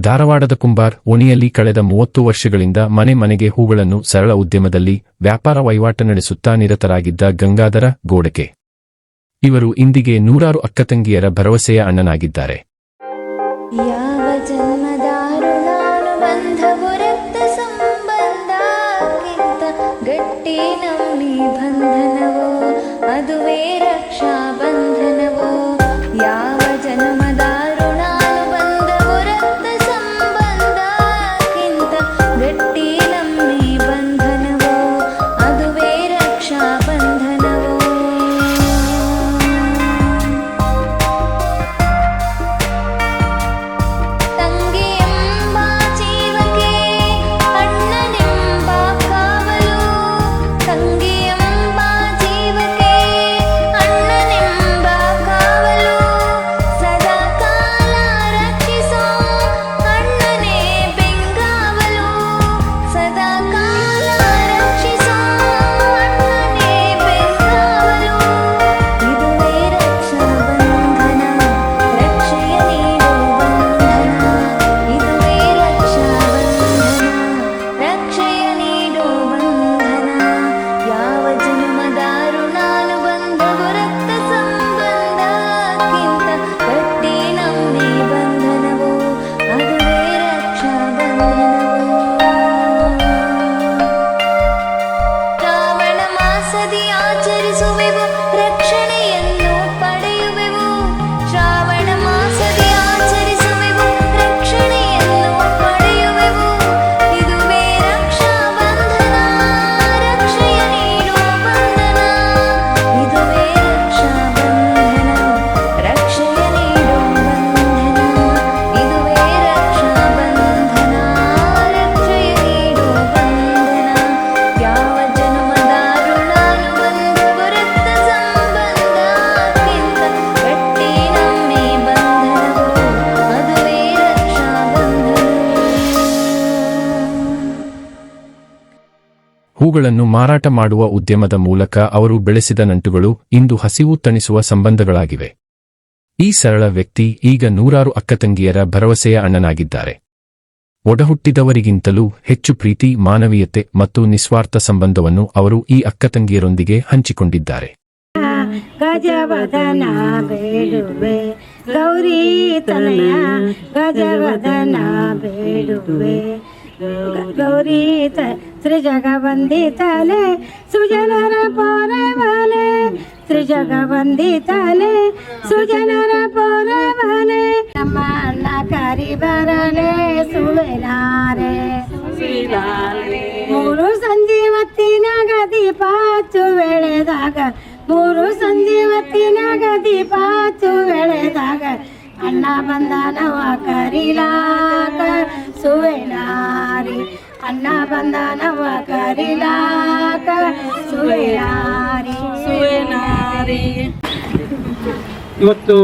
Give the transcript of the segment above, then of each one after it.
ಧಾರವಾಡದ ಕುಂಬಾರ್, ಓಣಿಯಲ್ಲಿ ಕಳೆದ ಮೂವತ್ತು ವರ್ಷಗಳಿಂದ ಮನೆ ಮನೆಗೆ ಹೂಗಳನ್ನು ಸರಳ ಉದ್ಯಮದಲ್ಲಿ ವ್ಯಾಪಾರ ವಹಿವಾಟ ನಡೆಸುತ್ತಾ ನಿರತರಾಗಿದ್ದ ಗಂಗಾಧರ ಗೋಡಕೆ. ಇವರು ಇಂದಿಗೆ ನೂರಾರು ಅಕ್ಕತಂಗಿಯರ ಭರವಸೆಯ ಅಣ್ಣನಾಗಿದ್ದಾರೆ. ಯಾವ ಜನ್ಮದಾರುಣಾನುಬಂಧವು ಹೂಗಳನ್ನು ಮಾರಾಟ ಮಾಡುವ ಉದ್ಯಮದ ಮೂಲಕ ಅವರು ಬೆಳೆಸಿದ ನಂಟುಗಳು ಇಂದು ಹಸಿವು ತಣಿಸುವ ಸಂಬಂಧಗಳಾಗಿವೆ. ಈ ಸರಳ ವ್ಯಕ್ತಿ ಈಗ ನೂರಾರು ಅಕ್ಕತಂಗಿಯರ ಭರವಸೆಯ ಅಣ್ಣನಾಗಿದ್ದಾರೆ. ಒಡಹುಟ್ಟಿದವರಿಗಿಂತಲೂ ಹೆಚ್ಚು ಪ್ರೀತಿ, ಮಾನವೀಯತೆ ಮತ್ತು ನಿಸ್ವಾರ್ಥ ಸಂಬಂಧವನ್ನು ಅವರು ಈ ಅಕ್ಕತಂಗಿಯರೊಂದಿಗೆ ಹಂಚಿಕೊಂಡಿದ್ದಾರೆ. ಗೌರಿ ತನಯ त्रिजगवंदी ताले सुजनर पोरवले. त्रिजगवंदी ताले सुजनर पोरवले. नमना करी बरले सुवेला. ಬಂದನವ ಕರಿಲಾಕ. ಸುವೆನಾರಿ ಸುವೆನಾರಿ. ಇವತ್ತು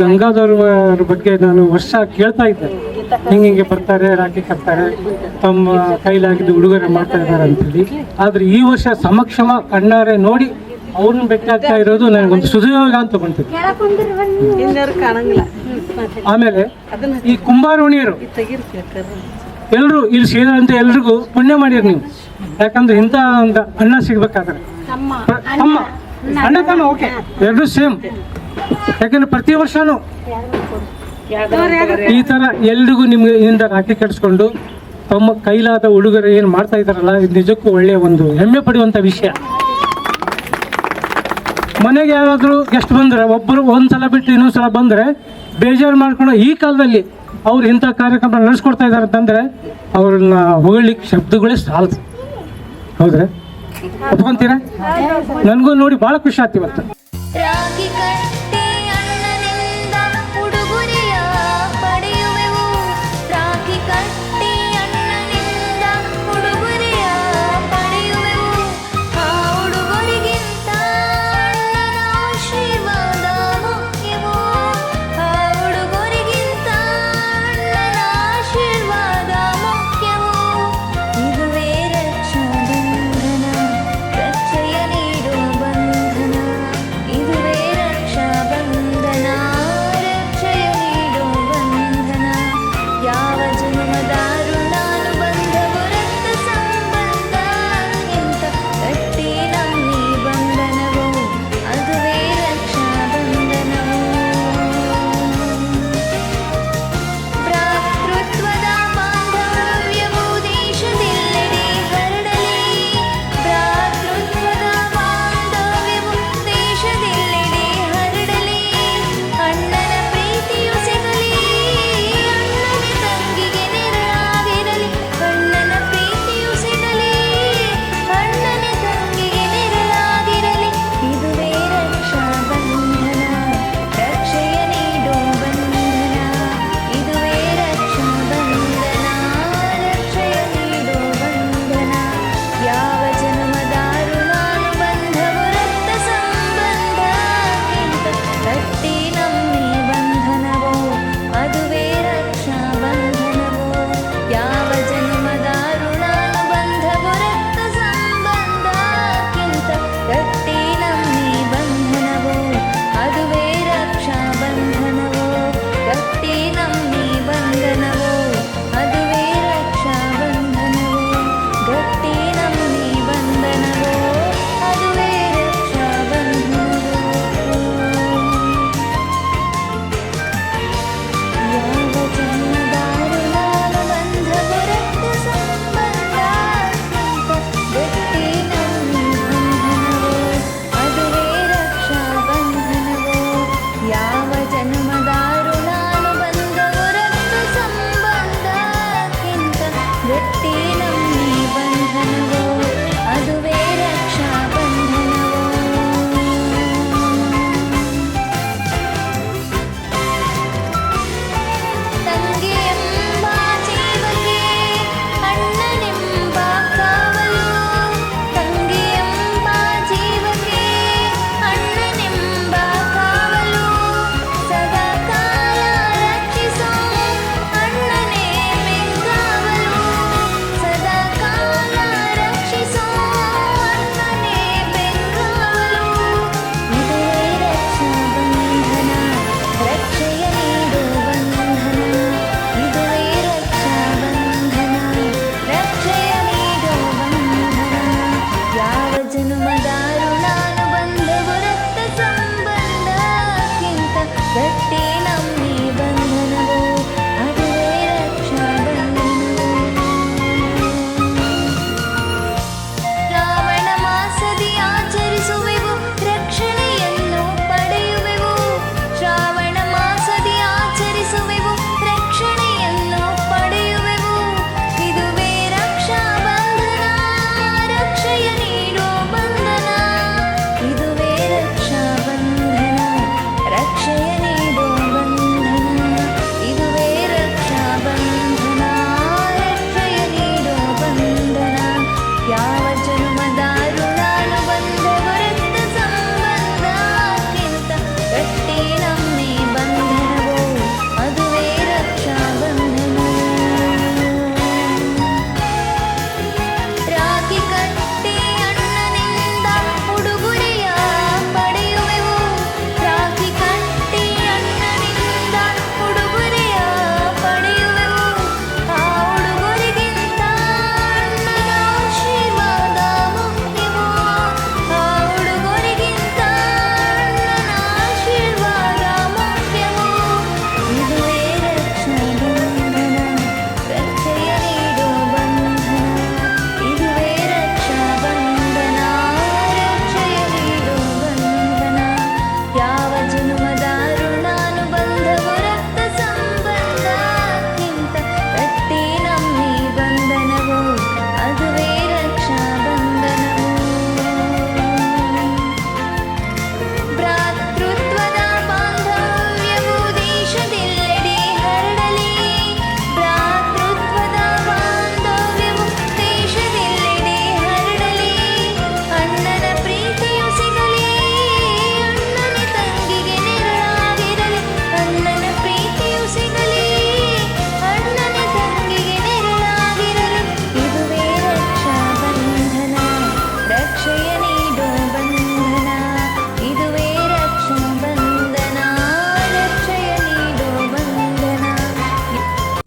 ಗಂಗಾಧರ್ವರ ಬಗ್ಗೆ ನಾನು ವರ್ಷ ಕೇಳ್ತಾ ಇದ್ದೆ. ಹಿಂಗೆ ಹಿಂಗೆ ಬರ್ತಾರೆ ರಾಖಿ ಕಟ್ತಾರೆ ತಮ್ಮ ಕೈಲಾಗಿದ್ದು ಉಡುಗೊರೆ ಮಾಡ್ತಾ ಇದ್ದಾರೆ ಅಂತೇಳಿ. ಆದ್ರೆ ಈ ವರ್ಷ ಸಮಕ್ಷಮ ಕಣ್ಣಾರೆ ನೋಡಿ ಅವ್ರನ್ನ ಬೆಟ್ಟಾಗ್ತಾ ಆಗ್ತಾ ಇರೋದು ನನಗೊಂದು ಸುದಯೋಗ ಅಂತ ಬಂತು. ಆಮೇಲೆ ಈ ಕುಂಬಾರೋಣಿಯರು ಎಲ್ಲರೂ ಇಲ್ಲಿ ಸೇರಂತ ಎಲ್ರಿಗೂ ಪುಣ್ಯ ಮಾಡಿರಿ ನೀವು. ಯಾಕಂದ್ರೆ ಇಂಥ ಒಂದು ಅಣ್ಣ ಸಿಗ್ಬೇಕಾದ್ರೆ. ಅಮ್ಮ ಅಣ್ಣ. ತಮ್ಮ. ಓಕೆ. ಎರಡು ಸೇಮ್. ಯಾಕಂದ್ರೆ ಪ್ರತಿ ವರ್ಷನೂ ಈ ತರ ಎಲ್ರಿಗೂ ನಿಮ್ಗೆ ಇಂದ ರಾಖಿ ಕಟ್ಸ್ಕೊಂಡು ತಮ್ಮ ಕೈಲಾದ ಉಡುಗೊರೆ ಏನು ಮಾಡ್ತಾ ಇದಾರಲ್ಲ ಇದು ನಿಜಕ್ಕೂ ಒಳ್ಳೆಯ ಒಂದು ಹೆಮ್ಮೆ ಪಡುವಂತ ವಿಷಯ. ಮನೆಗೆ ಯಾರಾದರೂ ಗೆಸ್ಟ್ ಬಂದರೆ ಒಬ್ಬರು ಒಂದ್ಸಲ ಬಿಟ್ಟು ಇನ್ನೊಂದು ಸಲ ಬಂದರೆ ಬೇಜಾರು ಮಾಡ್ಕೊಂಡು ಈ ಕಾಲದಲ್ಲಿ ಅವ್ರು ಇಂಥ ಕಾರ್ಯಕ್ರಮ ನಡೆಸ್ಕೊಡ್ತಾ ಇದ್ದಾರೆ ಅಂತಂದರೆ ಅವ್ರನ್ನ ಹೊಗಳಿಕ್ಕೆ ಶಬ್ದಗಳೇ ಸಾಲದು. ಹೌದ್ರೆ? ಒಪ್ಕೊಂತೀರಾ ನನಗೂ ನೋಡಿ ಭಾಳ ಖುಷಿ ಆಯ್ತು ಇವತ್ತು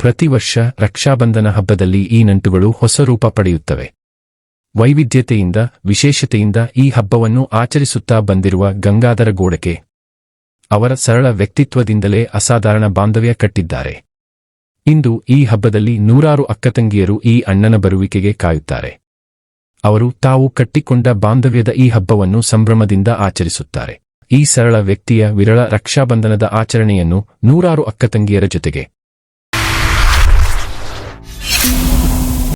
ಪ್ರತಿ ವರ್ಷ ರಕ್ಷಾಬಂಧನ ಹಬ್ಬದಲ್ಲಿ ಈ ನಂಟುಗಳು ಹೊಸ ರೂಪ ಪಡೆಯುತ್ತವೆ. ವೈವಿಧ್ಯತೆಯಿಂದ, ವಿಶೇಷತೆಯಿಂದ ಈ ಹಬ್ಬವನ್ನು ಆಚರಿಸುತ್ತಾ ಬಂದಿರುವ ಗಂಗಾಧರ ಗೋಡಕೆ ಅವರ ಸರಳ ವ್ಯಕ್ತಿತ್ವದಿಂದಲೇ ಅಸಾಧಾರಣ ಬಾಂಧವ್ಯ ಕಟ್ಟಿದ್ದಾರೆ. ಇಂದು ಈ ಹಬ್ಬದಲ್ಲಿ ನೂರಾರು ಅಕ್ಕತಂಗಿಯರು ಈ ಅಣ್ಣನ ಬರುವಿಕೆಗೆ ಕಾಯುತ್ತಾರೆ. ಅವರು ತಾವು ಕಟ್ಟಿಕೊಂಡ ಬಾಂಧವ್ಯದ ಈ ಹಬ್ಬವನ್ನು ಸಂಭ್ರಮದಿಂದ ಆಚರಿಸುತ್ತಾರೆ. ಈ ಸರಳ ವ್ಯಕ್ತಿಯ ವಿರಳ ರಕ್ಷಾಬಂಧನದ ಆಚರಣೆಯನ್ನು ನೂರಾರು ಅಕ್ಕತಂಗಿಯರ ಜೊತೆಗೆ Thank you.